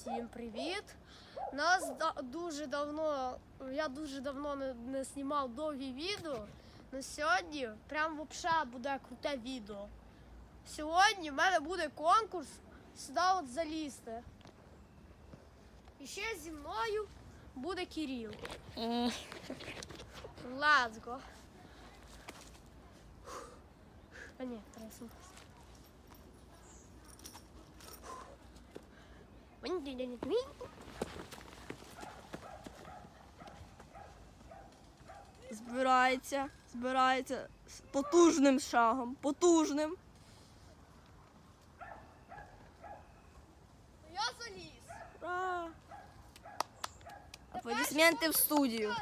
Всім привіт! Нас да- дуже давно, я дуже давно не, не знімав довгі відео. але сьогодні прям вообще буде круте відео. Сьогодні в мене буде конкурс сюди от залізти. І ще зі мною буде Кирил. Let's go. А ні, треба Збирається, збирається з потужним шагом, потужним. Я заліз. Ура! Аплодисменти в студію.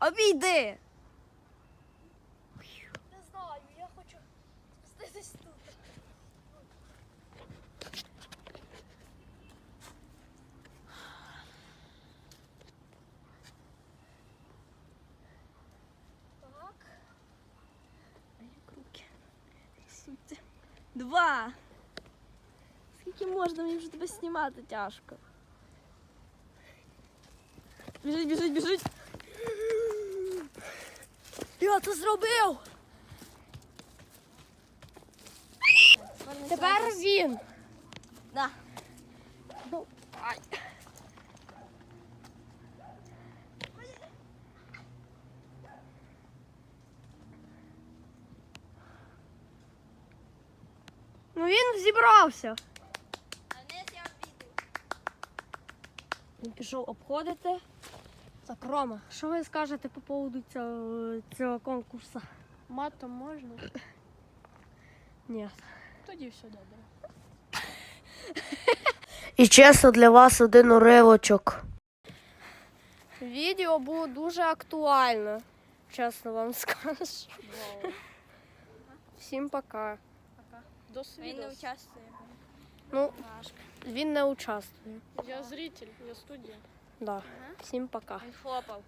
Обійди! Трясуться. Два. Скільки можна мені вже тебе знімати тяжко. Біжить, біжить, біжить. Я це зробив! Тепер він. Да. Ну, ай. Ну він зібрався. Він пішов обходити. Так, Рома, що ви скажете по поводу цього, цього конкурсу? Матом можна? Ні. Тоді все добре. І чесно для вас один уривочок. Відео було дуже актуальне, чесно вам скажу. Всім пока. До Він не участвує. Ну, він не участвує. Я зритель, я студія. Да. Всім пока. Він хлопав.